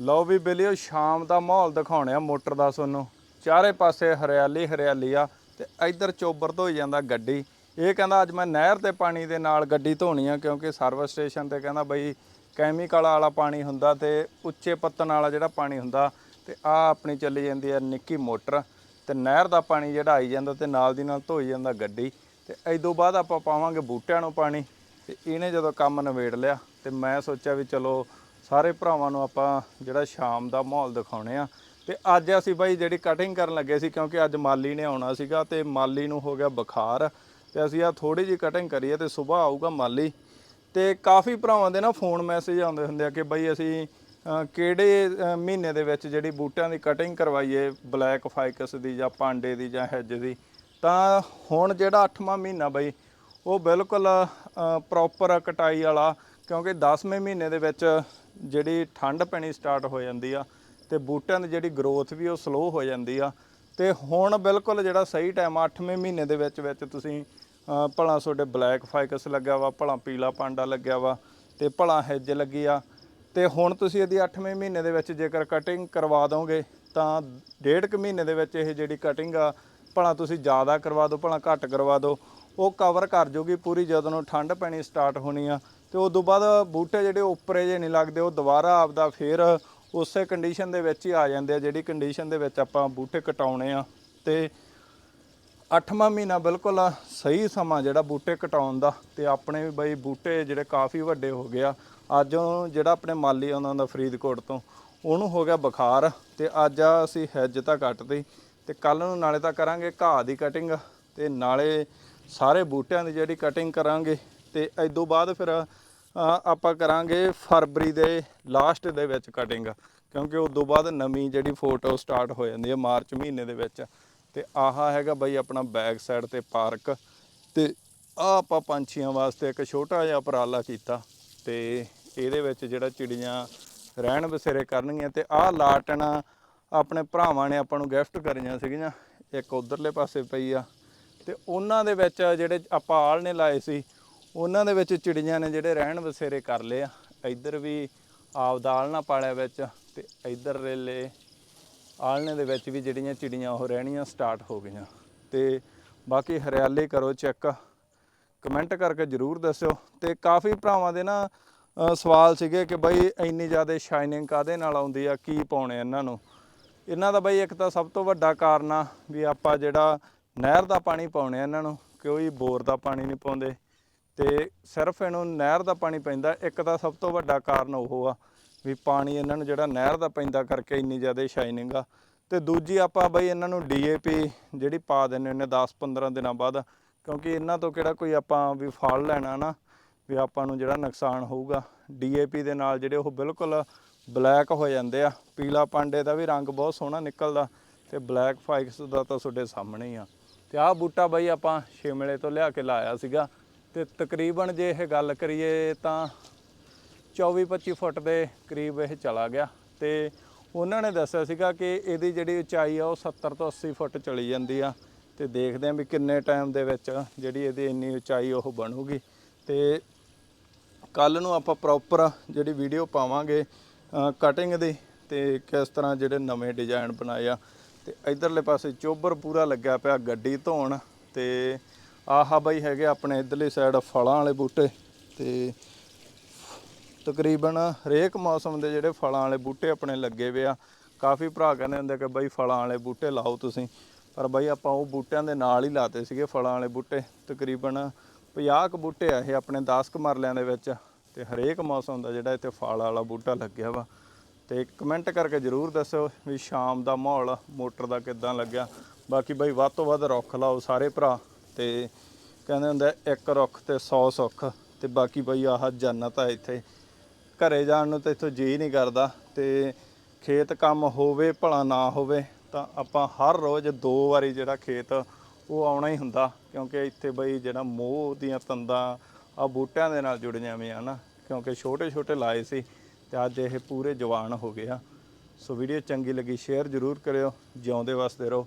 ਲਓ ਵੀ ਬੇਲਿਓ, ਸ਼ਾਮ ਦਾ ਮਾਹੌਲ ਦਿਖਾਉਣੇ ਆ ਮੋਟਰ ਦਾ ਤੁਹਾਨੂੰ। ਚਾਰੇ ਪਾਸੇ ਹਰਿਆਲੀ ਹਰਿਆਲੀ ਆ ਤੇ ਇੱਧਰ ਚੋਬਰ ਧੋਈ ਜਾਂਦਾ ਗੱਡੀ। ਇਹ ਕਹਿੰਦਾ, ਅੱਜ ਮੈਂ ਨਹਿਰ ਤੇ ਪਾਣੀ ਦੇ ਨਾਲ ਗੱਡੀ ਧੋਣੀ ਆ ਕਿਉਂਕਿ ਸਰਵਿਸ ਸਟੇਸ਼ਨ ਤੇ ਕਹਿੰਦਾ ਬਈ ਕੈਮੀਕਲ ਵਾਲਾ ਪਾਣੀ ਹੁੰਦਾ ਤੇ ਉੱਚੇ ਪੱਤਨ ਵਾਲਾ ਜਿਹੜਾ ਪਾਣੀ ਹੁੰਦਾ ਤੇ ਆ ਆਪਣੀ ਚੱਲੀ ਜਾਂਦੀ ਆ ਨਿੱਕੀ ਮੋਟਰ ਤੇ ਨਹਿਰ ਦਾ ਪਾਣੀ ਜਿਹੜਾ ਆਈ ਜਾਂਦਾ ਤੇ ਨਾਲ ਦੀ ਨਾਲ ਧੋਈ ਜਾਂਦਾ ਗੱਡੀ ਤੇ ਇਦੋਂ ਬਾਅਦ ਆਪਾਂ ਪਾਵਾਂਗੇ ਬੂਟਿਆਂ ਨੂੰ ਪਾਣੀ ਤੇ ਇਹਨੇ ਜਦੋਂ ਕੰਮ ਨਵੇੜ ਲਿਆ ਤੇ ਮੈਂ ਸੋਚਿਆ ਵੀ ਚਲੋ ਸਾਰੇ ਭਰਾਵਾਂ ਨੂੰ ਆਪਾਂ ਜਿਹੜਾ ਸ਼ਾਮ ਦਾ ਮਾਹੌਲ ਦਿਖਾਉਣੇ ਆ। ਤੇ ਅੱਜ ਅਸੀਂ ਬਾਈ ਜਿਹੜੀ ਕਟਿੰਗ ਕਰਨ ਲੱਗੇ ਸੀ ਕਿਉਂਕਿ ਅੱਜ ਮਾਲੀ ਨੇ ਆਉਣਾ ਸੀਗਾ ਤੇ ਮਾਲੀ ਨੂੰ ਹੋ ਗਿਆ ਬੁਖਾਰ। ਤੇ ਅਸੀਂ ਆ ਥੋੜੀ ਜਿਹੀ ਕਟਿੰਗ ਕਰੀਏ ਤੇ ਸਵੇਰ ਆਊਗਾ ਮਾਲੀ। ਤੇ ਕਾਫੀ ਭਰਾਵਾਂ ਦੇ ਨਾ ਫੋਨ ਮੈਸੇਜ ਆਉਂਦੇ ਹੁੰਦੇ ਆ ਕਿ ਬਈ ਅਸੀਂ ਕਿਹੜੇ ਮਹੀਨੇ ਦੇ ਵਿੱਚ ਜਿਹੜੀ ਬੂਟਿਆਂ ਦੀ ਕਟਿੰਗ ਕਰਵਾਈਏ ਬਲੈਕ ਫਾਈਕਸ ਦੀ ਜਾਂ ਪਾਂਡੇ ਦੀ ਜਾਂ ਹੈਜ ਦੀ। ਤਾਂ ਹੁਣ ਜਿਹੜਾ 8ਵਾਂ ਮਹੀਨਾ ਬਈ, ਉਹ ਬਿਲਕੁਲ ਪ੍ਰੋਪਰ ਕਟਾਈ ਵਾਲਾ ਕਿਉਂਕਿ 10ਵੇਂ ਮਹੀਨੇ ਦੇ ਵਿੱਚ ਜਿਹੜੀ ਠੰਡ ਪੈਣੀ ਸਟਾਰਟ ਹੋ ਜਾਂਦੀ ਆ ਤੇ ਬੂਟਿਆਂ ਦੀ ਜਿਹੜੀ ਗਰੋਥ ਵੀ ਉਹ ਸਲੋ ਹੋ ਜਾਂਦੀ ਆ। ਤੇ ਹੁਣ ਬਿਲਕੁਲ ਜਿਹੜਾ ਸਹੀ ਟਾਈਮ 8ਵੇਂ ਮਹੀਨੇ ਦੇ ਵਿੱਚ ਵਿੱਚ ਤੁਸੀਂ ਭਲਾ ਤੁਹਾਡੇ ਬਲੈਕ ਫਾਈਕਸ ਲੱਗਿਆ ਵਾ, ਭਲਾ ਪੀਲਾ ਪਾਂਡਾ ਲੱਗਿਆ ਵਾ ਤੇ ਭਲਾ ਹੈਜ ਲੱਗੀ ਆ। ਤੇ ਹੁਣ ਤੁਸੀਂ ਇਹਦੀ 8ਵੇਂ ਮਹੀਨੇ ਦੇ ਵਿੱਚ ਜੇਕਰ ਕਟਿੰਗ ਕਰਵਾ ਦੋਗੇ, ਤਾਂ ਡੇਢ ਕੁ ਮਹੀਨੇ ਦੇ ਵਿੱਚ ਇਹ ਜਿਹੜੀ ਕਟਿੰਗ ਆ, ਭਲਾ ਤੁਸੀਂ ਜ਼ਿਆਦਾ ਕਰਵਾ ਦਿਓ, ਭਲਾ ਘੱਟ ਕਰਵਾ ਦਿਓ, ਉਹ ਕਵਰ ਕਰ ਜੂਗੀ ਪੂਰੀ ਜਦੋਂ ਨੂੰ ਠੰਡ ਪੈਣੀ ਸਟਾਰਟ ਹੋਣੀ ਆ। ਤੇ ਉਸ ਤੋਂ ਬਾਅਦ ਬੂਟੇ ਜਿਹੜੇ ਉੱਪਰੇ ਜੇ ਨਹੀਂ ਲੱਗਦੇ, ਉਹ ਦੁਬਾਰਾ ਆਪਦਾ ਫੇਰ ਉਸੇ ਕੰਡੀਸ਼ਨ ਦੇ ਵਿੱਚ ਹੀ ਆ ਜਾਂਦੇ ਆ, ਜਿਹੜੀ ਕੰਡੀਸ਼ਨ ਦੇ ਵਿੱਚ ਆਪਾਂ ਬੂਟੇ ਕਟਾਉਣੇ ਆ। ਤੇ ਅੱਠਵਾਂ ਮਹੀਨਾ ਬਿਲਕੁਲ ਸਹੀ ਸਮਾਂ ਜਿਹੜਾ ਬੂਟੇ ਕਟਾਉਣ ਦਾ, ਤੇ ਆਪਣੇ ਵੀ ਬਈ ਬੂਟੇ ਜਿਹੜੇ ਕਾਫੀ ਵੱਡੇ ਹੋ ਗਏ ਆ। ਅੱਜ ਉਹ ਜਿਹੜਾ ਆਪਣੇ ਮਾਲੀ ਆਉਂਦਾ ਹੁੰਦਾ ਫਰੀਦਕੋਟ ਤੋਂ, ਉਹਨੂੰ ਹੋ ਗਿਆ ਬੁਖਾਰ, ਤੇ ਅੱਜ ਅਸੀਂ ਹੈਜ ਤਾਂ ਕੱਟਦੀ ਤੇ ਕੱਲ ਨੂੰ ਨਾਲੇ ਤਾਂ ਕਰਾਂਗੇ ਘਾਹ ਦੀ ਕਟਿੰਗ ਤੇ ਨਾਲੇ ਸਾਰੇ ਬੂਟਿਆਂ ਦੀ ਜਿਹੜੀ ਕਟਿੰਗ ਕਰਾਂਗੇ, ਤੇ ਇਦੋਂ ਬਾਅਦ ਫਿਰ ਆਪਾਂ ਕਰਾਂਗੇ ਫਰਵਰੀ ਦੇ ਲਾਸਟ ਦੇ ਵਿੱਚ ਕਟਿੰਗ ਕਿਉਂਕਿ ਉਸ ਤੋਂ ਬਾਅਦ ਨਵੀਂ ਜਿਹੜੀ ਫੋਟੋ ਸਟਾਰਟ ਹੋ ਜਾਂਦੀ ਹੈ ਮਾਰਚ ਮਹੀਨੇ ਦੇ ਵਿੱਚ। ਤੇ ਆਹਾ ਹੈਗਾ ਬਈ ਆਪਣਾ ਬੈਕ ਸਾਈਡ ਤੇ ਪਾਰਕ ਤੇ ਆ ਆਪਾਂ ਪੰਛੀਆਂ ਵਾਸਤੇ ਇੱਕ ਛੋਟਾ ਜਿਹਾ ਉਪਰਾਲਾ ਕੀਤਾ। ਤੇ ਇਹਦੇ ਵਿੱਚ ਜਿਹੜਾ ਚਿੜੀਆਂ ਰਹਿਣ ਬਸੇਰੇ ਕਰਨਗੀਆਂ ਤੇ ਆਹ ਲਾਟਣਾ ਆਪਣੇ ਭਰਾਵਾਂ ਨੇ ਆਪਾਂ ਨੂੰ ਗਿਫਟ ਕਰੀਆਂ ਸੀਗੀਆਂ। ਇੱਕ ਉਧਰਲੇ ਪਾਸੇ ਪਈ ਆ। ਤੇ ਉਹਨਾਂ ਦੇ ਵਿੱਚ ਜਿਹੜੇ ਆਪਾਂ ਆਲ਼ ਨੇ ਲਾਏ ਸੀ ਉਹਨਾਂ ਦੇ ਵਿੱਚ ਚਿੜੀਆਂ ਨੇ ਜਿਹੜੇ ਰਹਿਣ ਬਸੇਰੇ ਕਰ ਲਏ ਆ। ਇੱਧਰ ਵੀ ਆਪਦਾ ਆਲਣਾ ਪਾਲਿਆ ਵਿੱਚ ਤੇ ਇੱਧਰ ਰੇਲੇ ਆਲਣੇ ਦੇ ਵਿੱਚ ਵੀ ਜਿਹੜੀਆਂ ਚਿੜੀਆਂ ਉਹ ਰਹਿਣੀਆਂ ਸਟਾਰਟ ਹੋ ਗਈਆਂ। ਤੇ ਬਾਕੀ ਹਰਿਆਲੀ ਕਰੋ ਚੈੱਕ। ਕਮੈਂਟ ਕਰਕੇ ਜਰੂਰ ਦੱਸਿਓ। ਤੇ ਕਾਫੀ ਭਰਾਵਾਂ ਦੇ ਨਾ ਸਵਾਲ ਸੀਗੇ ਕਿ ਬਈ ਇੰਨੀ ਜ਼ਿਆਦਾ ਸ਼ਾਈਨਿੰਗ ਕਾਦੇ ਨਾਲ ਆਉਂਦੀ ਆ, ਕੀ ਪਾਉਣੇ ਇਹਨਾਂ ਨੂੰ? ਇਹਨਾਂ ਦਾ ਬਈ ਇੱਕ ਤਾਂ ਸਭ ਤੋਂ ਵੱਡਾ ਕਾਰਨ ਆ ਵੀ ਆਪਾਂ ਜਿਹੜਾ ਨਹਿਰ ਦਾ ਪਾਣੀ ਪਾਉਣੇ ਆ ਇਹਨਾਂ ਨੂੰ ਕੋਈ ਬੋਰ ਦਾ ਪਾਣੀ ਨਹੀਂ ਪਾਉਂਦੇ। ਤੇ ਸਿਰਫ ਇਹਨੂੰ ਨਹਿਰ ਦਾ ਪਾਣੀ ਪੈਂਦਾ, ਇੱਕ ਤਾਂ ਸਭ ਤੋਂ ਵੱਡਾ ਕਾਰਨ ਉਹ ਆ ਵੀ ਪਾਣੀ ਇਹਨਾਂ ਨੂੰ ਜਿਹੜਾ ਨਹਿਰ ਦਾ ਪੈਂਦਾ ਕਰਕੇ ਇੰਨੀ ਜ਼ਿਆਦਾ ਸ਼ਾਈਨਿੰਗ ਆ। ਤੇ ਦੂਜੀ ਆਪਾਂ ਬਈ ਇਹਨਾਂ ਨੂੰ ਡੀਏਪੀ ਜਿਹੜੀ ਪਾ ਦਿੰਨੇ ਹੁੰਨੇ 10-15 ਦਿਨਾਂ ਬਾਅਦ, ਕਿਉਂਕਿ ਇਹਨਾਂ ਤੋਂ ਕਿਹੜਾ ਕੋਈ ਆਪਾਂ ਵੀ ਫਲ ਲੈਣਾ ਨਾ, ਵੀ ਆਪਾਂ ਨੂੰ ਜਿਹੜਾ ਨੁਕਸਾਨ ਹੋਊਗਾ। ਡੀਏਪੀ ਦੇ ਨਾਲ ਜਿਹੜੇ ਉਹ ਬਿਲਕੁਲ ਬਲੈਕ ਹੋ ਜਾਂਦੇ ਆ। ਪੀਲਾ ਪਾਂਡੇ ਦਾ ਵੀ ਰੰਗ ਬਹੁਤ ਸੋਹਣਾ ਨਿਕਲਦਾ ਤੇ ਬਲੈਕ ਫਾਈਕਸ ਦਾ ਤਾਂ ਤੁਹਾਡੇ ਸਾਹਮਣੇ ਹੀ ਆ। ਤੇ ਆਹ ਬੂਟਾ ਬਈ ਆਪਾਂ ਸ਼ਿਮਲੇ ਤੋਂ ਲਿਆ ਕੇ ਲਾਇਆ ਸੀਗਾ। ਤੇ ਤਕਰੀਬਨ ਜੇ ਇਹ ਗੱਲ ਕਰੀਏ ਤਾਂ 24-25 ਫੁੱਟ ਦੇ ਕਰੀਬ ਇਹ ਚਲਾ ਗਿਆ ਤੇ ਉਹਨਾਂ ਨੇ ਦੱਸਿਆ ਸੀਗਾ ਕਿ ਇਹਦੀ ਜਿਹੜੀ ਉਚਾਈ ਆ ਉਹ 70 ਤੋਂ 80 ਫੁੱਟ ਚਲੀ ਜਾਂਦੀ ਆ ਤੇ ਦੇਖਦੇ ਆਂ ਵੀ ਕਿੰਨੇ ਟਾਈਮ ਦੇ ਵਿੱਚ ਜਿਹੜੀ ਇਹਦੀ ਇੰਨੀ ਉਚਾਈ ਉਹ ਬਣੂਗੀ ਤੇ ਕੱਲ ਨੂੰ ਆਪਾਂ ਪ੍ਰੋਪਰ ਜਿਹੜੀ ਵੀਡੀਓ ਪਾਵਾਂਗੇ ਕਟਿੰਗ ਦੀ ਤੇ ਕਿਸ ਤਰ੍ਹਾਂ ਜਿਹੜੇ ਨਵੇਂ ਡਿਜ਼ਾਈਨ ਬਣਾਏ ਆ ਤੇ ਇਧਰਲੇ ਪਾਸੇ ਚੋਬਰ ਪੂਰਾ ਲੱਗਿਆ ਪਿਆ ਗੱਡੀ ਧੋਣ ਤੇ ਆਹਾ ਬਾਈ ਹੈਗੇ ਆਪਣੇ ਇਧਰਲੀ ਸਾਈਡ ਫਲਾਂ ਵਾਲੇ ਬੂਟੇ ਤੇ ਤਕਰੀਬਨ ਹਰੇਕ ਮੌਸਮ ਦੇ ਜਿਹੜੇ ਫਲਾਂ ਵਾਲੇ ਬੂਟੇ ਆਪਣੇ ਲੱਗੇ ਵੇ ਆ। ਕਾਫੀ ਭਰਾ ਕਹਿੰਦੇ ਹੁੰਦੇ ਕਿ ਬਈ ਫਲਾਂ ਵਾਲੇ ਬੂਟੇ ਲਾਓ ਤੁਸੀਂ, ਪਰ ਬਈ ਆਪਾਂ ਉਹ ਬੂਟਿਆਂ ਦੇ ਨਾਲ ਹੀ ਲਾਤੇ ਸੀਗੇ ਫਲਾਂ ਵਾਲੇ ਬੂਟੇ। ਤਕਰੀਬਨ 50 ਕੁ ਬੂਟੇ ਆ ਇਹ ਆਪਣੇ 10 ਕੁ ਮਰਲਿਆਂ ਦੇ ਵਿੱਚ। ਤੇ ਹਰੇਕ ਮੌਸਮ ਦਾ ਜਿਹੜਾ ਇੱਥੇ ਫਲ ਵਾਲਾ ਬੂਟਾ ਲੱਗਿਆ ਵਾ। ਤੇ ਕਮੈਂਟ ਕਰਕੇ ਜਰੂਰ ਦੱਸਿਓ ਵੀ ਸ਼ਾਮ ਦਾ ਮਾਹੌਲ ਮੋਟਰ ਦਾ ਕਿੱਦਾਂ ਲੱਗਿਆ। ਬਾਕੀ ਬਈ ਵੱਧ ਤੋਂ ਵੱਧ ਰੁੱਖ ਲਾਓ ਸਾਰੇ ਭਰਾ। ਤੇ ਕਹਿੰਦੇ ਹੁੰਦੇ ਇੱਕ ਰੁੱਖ ਤੇ 100 ਸੁੱਖ, ਤੇ ਬਾਕੀ ਬਈ ਆਹ ਜੰਨਤ ਆ ਇੱਥੇ। ਘਰੇ ਜਾਣ ਨੂੰ ਤਾਂ ਇੱਥੋਂ ਜੀ ਨਹੀਂ ਕਰਦਾ, ਤੇ ਖੇਤ ਕੰਮ ਹੋਵੇ, ਭਲਾ ਨਾ ਹੋਵੇ, ਤਾਂ ਆਪਾਂ ਹਰ ਰੋਜ਼ ਦੋ ਵਾਰੀ ਜਿਹੜਾ ਖੇਤ, ਉਹ ਆਉਣਾ ਹੀ ਹੁੰਦਾ, ਕਿਉਂਕਿ ਇੱਥੇ ਬਈ ਜਿਹੜਾ ਮੋਹ ਦੀਆਂ ਤੰਦਾਂ ਆ ਬੂਟਿਆਂ ਦੇ ਨਾਲ ਜੁੜੀਆਂ ਹੋਈਆਂ ਨਾ, ਕਿਉਂਕਿ ਛੋਟੇ ਛੋਟੇ ਲਾਏ ਸੀ, ਤੇ ਅੱਜ ਇਹ ਪੂਰੇ ਜਵਾਨ ਹੋ ਗਏ ਆ। ਸੋ ਵੀਡੀਓ ਚੰਗੀ ਲੱਗੀ, ਸ਼ੇਅਰ ਜ਼ਰੂਰ ਕਰਿਓ, ਜਿਉਂਦੇ ਵਸਦੇ ਰਹੋ।